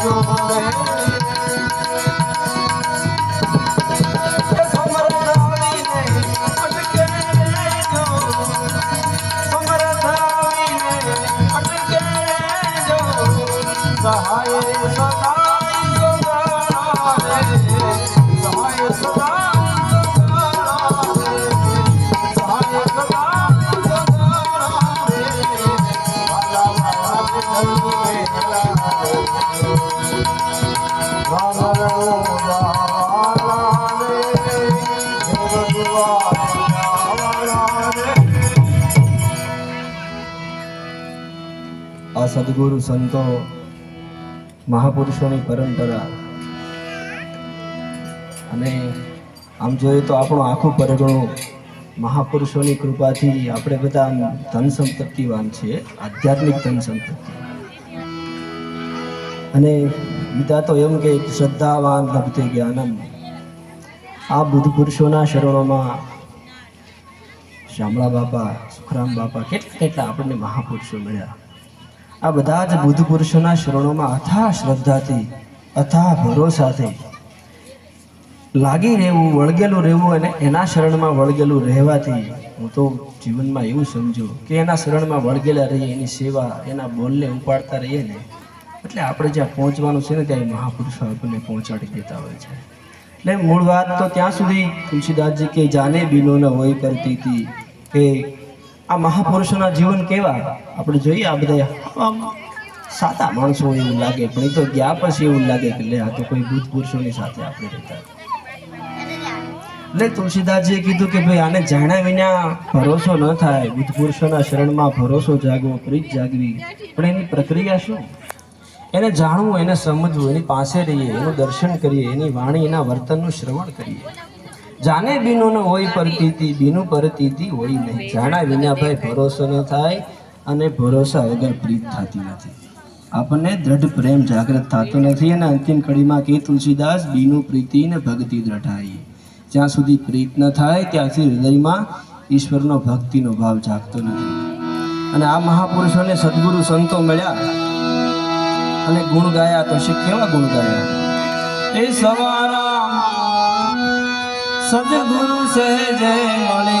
پر مران આ સદગુરુ સંતો મહાપુરુષોની પરંપરા અને આમ જોઈએ તો આપણું આખું પરગણું મહાપુરુષોની કૃપાથી આપણે બધા ધન સંપત્તિવાન છીએ, આધ્યાત્મિક ધન સંપત્તિ. અને ગીતા તો એમ કે શ્રદ્ધાવાન લભતે જ્ઞાનમ. આ બુદ્ધ પુરુષોના શરણોમાં શામળા બાપા, સુખરામ બાપા કેટલા કેટલા આપણને મહાપુરુષો મળ્યા. આ બધા જ બુદ્ધ પુરુષોના શરણોમાં અથા શ્રદ્ધાથી, અથા ભરોસાથી લાગી રહેવું, વળગેલું રહેવું અને એના શરણમાં વળગેલું રહેવાથી હું તો જીવનમાં એવું સમજુ કે એના શરણમાં વળગેલા રહીએ, એની સેવા, એના બોલને ઉપાડતા રહીએ ને એટલે આપણે જ્યાં પહોંચવાનું છે ને ત્યાં એ મહાપુરુષો આપણને પહોંચાડી દેતા હોય છે. એટલે મૂળ વાત તો ત્યાં સુધી તુલસીદાસજી કે જાને બીનો હોય કરતી હતી કે આ મહાપુરુષોના જીવન કેવા? આપણે જોઈએ આ બધા સાદા માણસો એવું લાગે, પણ એ તો ગયા પછી એવું લાગે કે લે, આ તો કોઈ ભૂત પુરુષોની સાથે આપણે રહેતા. એટલે તુલસીદાસજીએ કીધું કે ભાઈ, આને જાણ્યા વિના ભરોસો ન થાય. બુદ્ધ પુરુષોના શરણમાં ભરોસો જાગવો, પ્રીત જાગવી. પણ એની પ્રક્રિયા શું? એને જાણવું, એને સમજવું, એની પાસે રહીએ, એનું દર્શન કરીએ, એની વાણી, એના વર્તનનું શ્રવણ કરીએ. જાણે બીનું ન હોય પરતીતી, બીનું પરતીતી હોય નહીં. જાણા વિના ભાઈ ભરોસો ન થાય અને ભરોસા વગર પ્રીત થતી નથી. આપણને દ્રઢ પ્રેમ જાગૃત થતો નથી અને અંતિમ કડીમાં કે તુલસીદાસ, બીનું પ્રીતિ ને ભક્તિ દ્રઢાઈ. જ્યાં સુધી પ્રીત ન થાય, ત્યાંથી હૃદયમાં ઈશ્વરનો ભક્તિનો ભાવ જાગતો નથી. અને આ મહાપુરુષોને સદગુરુ સંતો મળ્યા. અને ગુણ ગાયા તો શી કેવા ગુણ ગાયા? એ સવારા સદગુરુ સહેજે મળે